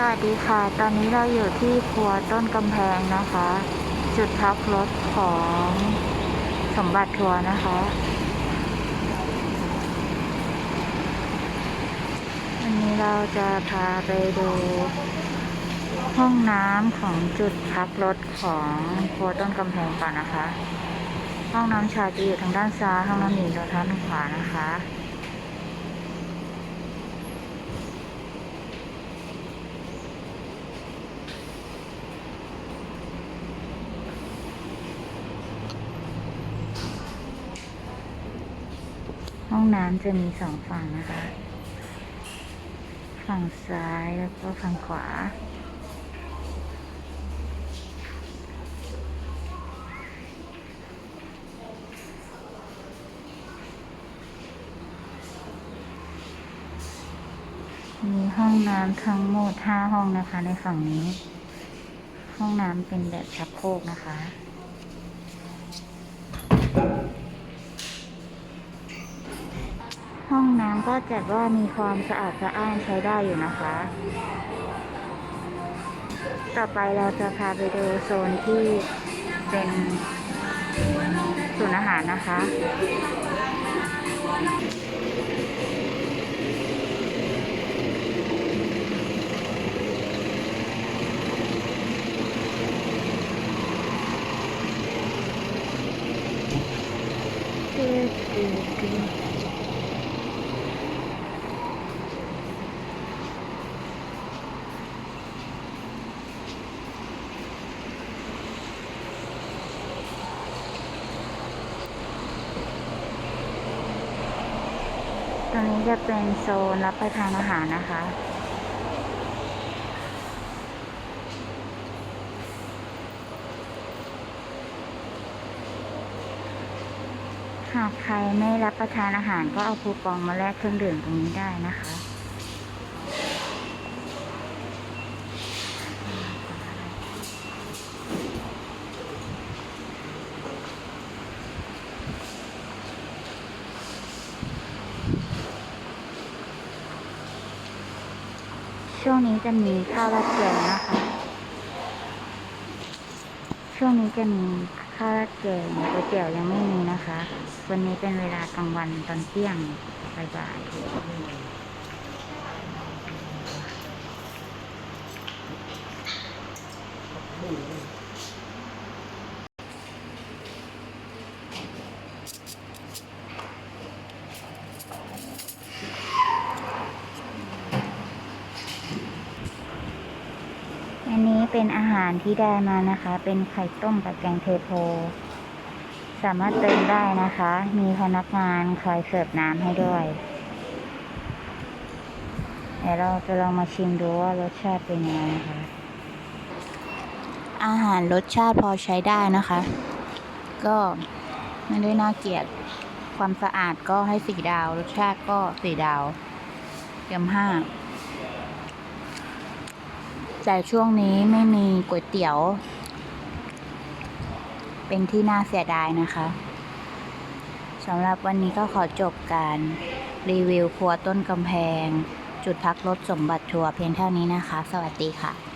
สวัสดีค่ะ ตอนนี้เราอยู่ที่ครัวต้นกำแพงนะคะ จุดพักรถของสมบัติทัวร์นะคะ วันนี้เราจะพาไปดู ห้องน้ำของจุดพักรถของครัวต้นกำแพงก่อนนะคะ ห้องน้ำชายจะอยู่ทางด้านซ้าย ห้องน้ำหญิงอยู่ทางด้านขวานะคะ ห้องน้ำจะมีสองฝั่งนะคะ ฝั่งซ้ายแล้วก็ฝั่งขวา มีห้องน้ำทั้งหมดห้าห้องนะคะในฝั่งนี้ ห้องน้ำเป็นแบบชักโครกนะคะ ห้องน้ำก็จัดว่ามีความสะอาดสะอ้านใช้ได้อยู่นะคะ ต่อไปเราจะพาไปดูโซนที่เป็นศูนย์อาหารนะคะ ตรงนี้จะเป็นโซนรับประทานอาหารนะคะ หากใครไม่รับประทานอาหารก็เอาคูปองมาแลกเครื่องดื่มตรงนี้ได้นะคะ ช่วงนี้จะมีข้าวราดแกงนะคะ ช่วงนี้จะมีข้าวราดแกงก๋วยเตี๋ยวยังไม่มีนะคะ วันนี้เป็นเวลากลางวันตอนเที่ยงบ่ายๆ เป็นอาหารที่ได้มานะคะ เป็นไข่ต้มกับแกงเทโพ สามารถเติมได้นะคะ มีพนักงานคอยเสิร์ฟน้ำให้ด้วย เดี๋ยวเราจะลองมาชิมดูว่ารสชาติเป็นยังไงนะคะ อาหารรสชาติพอใช้ได้นะคะ ก็ไม่ได้น่าเกลียด ความสะอาดก็ให้สี่ดาว รสชาติก็สี่ดาวเต็มห้า แต่ช่วงนี้ไม่มีก๋วยเตี๋ยว เป็นที่น่าเสียดายนะคะสำหรับวันนี้ก็ขอจบการรีวิวครัวต้นกำแพง จุดพักรถสมบัติทัวร์เพียงเท่านี้นะคะ สวัสดีค่ะ